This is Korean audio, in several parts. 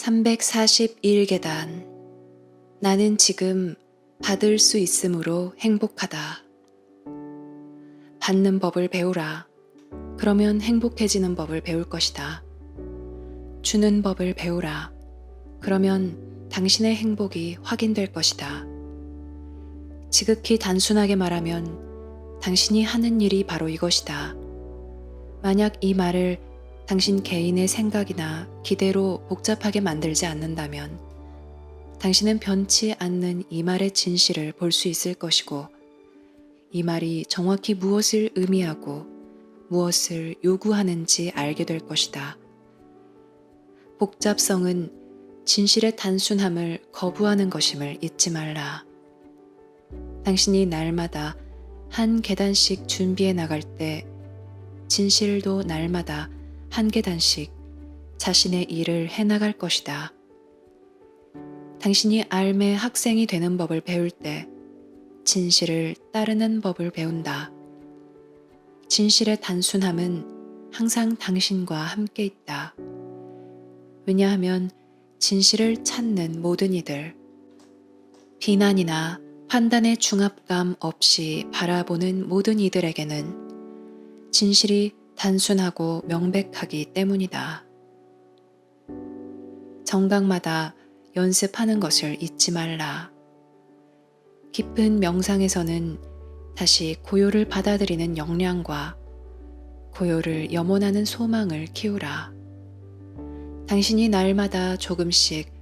341계단. 나는 지금 받을 수 있으므로 행복하다. 받는 법을 배우라. 그러면 행복해지는 법을 배울 것이다. 주는 법을 배우라. 그러면 당신의 행복이 확인될 것이다. 지극히 단순하게 말하면 당신이 하는 일이 바로 이것이다. 만약 이 말을 당신 개인의 생각이나 기대로 복잡하게 만들지 않는다면 당신은 변치 않는 이 말의 진실을 볼 수 있을 것이고 이 말이 정확히 무엇을 의미하고 무엇을 요구하는지 알게 될 것이다. 복잡성은 진실의 단순함을 거부하는 것임을 잊지 말라. 당신이 날마다 한 계단씩 준비해 나갈 때 진실도 날마다 한 계단씩 자신의 일을 해나갈 것이다. 당신이 알매 학생이 되는 법을 배울 때 진실을 따르는 법을 배운다. 진실의 단순함은 항상 당신과 함께 있다. 왜냐하면 진실을 찾는 모든 이들, 비난이나 판단의 중압감 없이 바라보는 모든 이들에게는 진실이 단순하고 명백하기 때문이다. 정각마다 연습하는 것을 잊지 말라. 깊은 명상에서는 다시 고요를 받아들이는 역량과 고요를 염원하는 소망을 키우라. 당신이 날마다 조금씩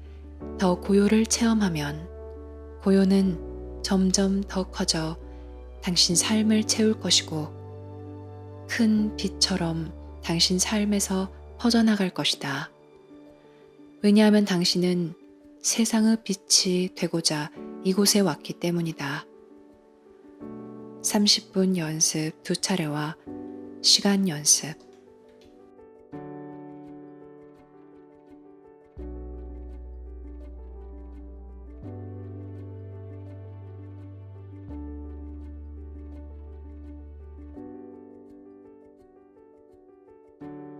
더 고요를 체험하면 고요는 점점 더 커져 당신 삶을 채울 것이고 큰 빛처럼 당신 삶에서 퍼져나갈 것이다. 왜냐하면 당신은 세상의 빛이 되고자 이곳에 왔기 때문이다. 30분 연습 두 차례와 시간 연습.